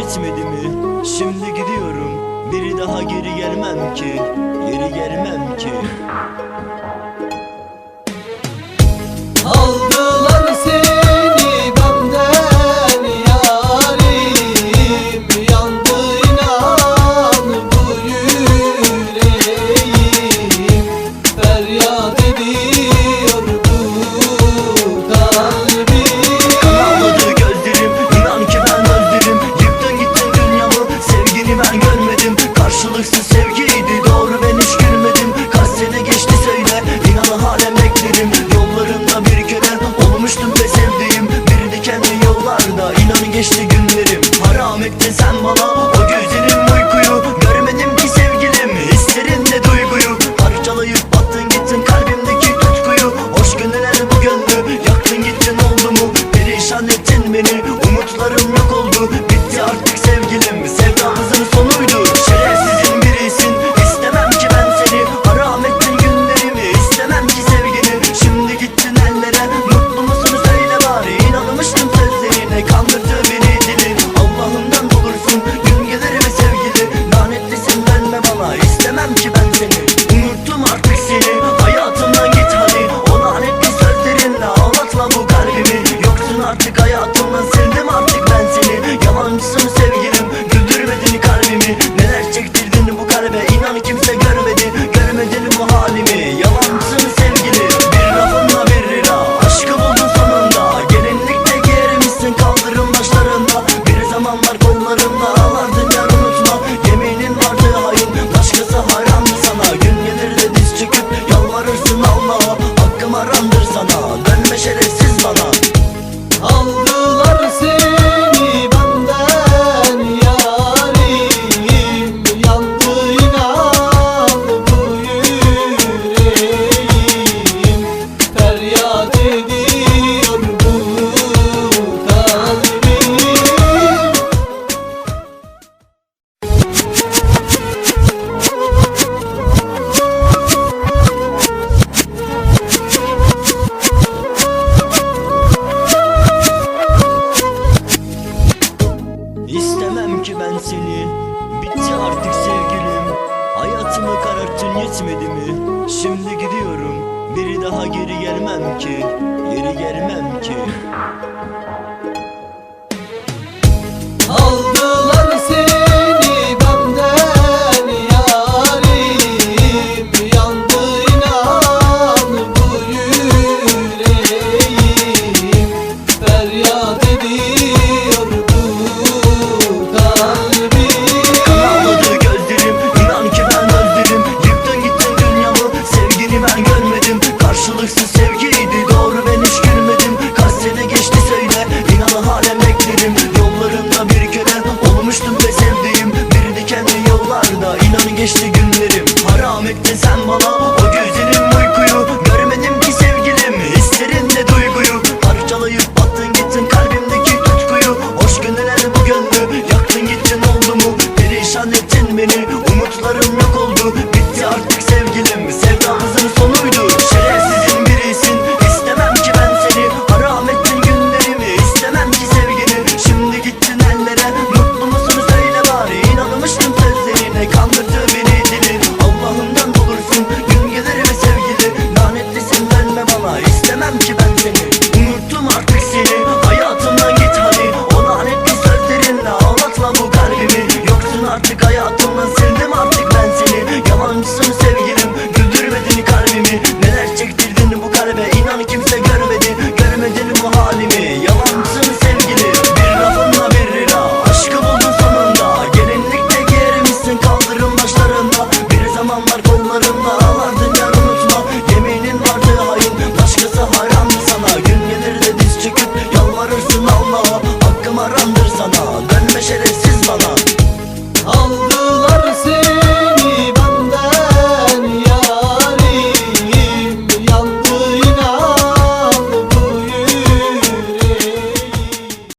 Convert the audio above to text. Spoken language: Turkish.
yetmedi mi? Şimdi gidiyorum. Biri daha geri gelmem ki. Geri gelmem ki. Hakkım arandır sana Dönme şerefsiz bana. Aldılar seni. ben seni. Bitti artık sevgilim. Hayatımı kararttın yetmedi mi? Şimdi gidiyorum. Biri daha geri gelmem ki. Geri gelmem ki. geçti günlerim. Haram ettin sen bana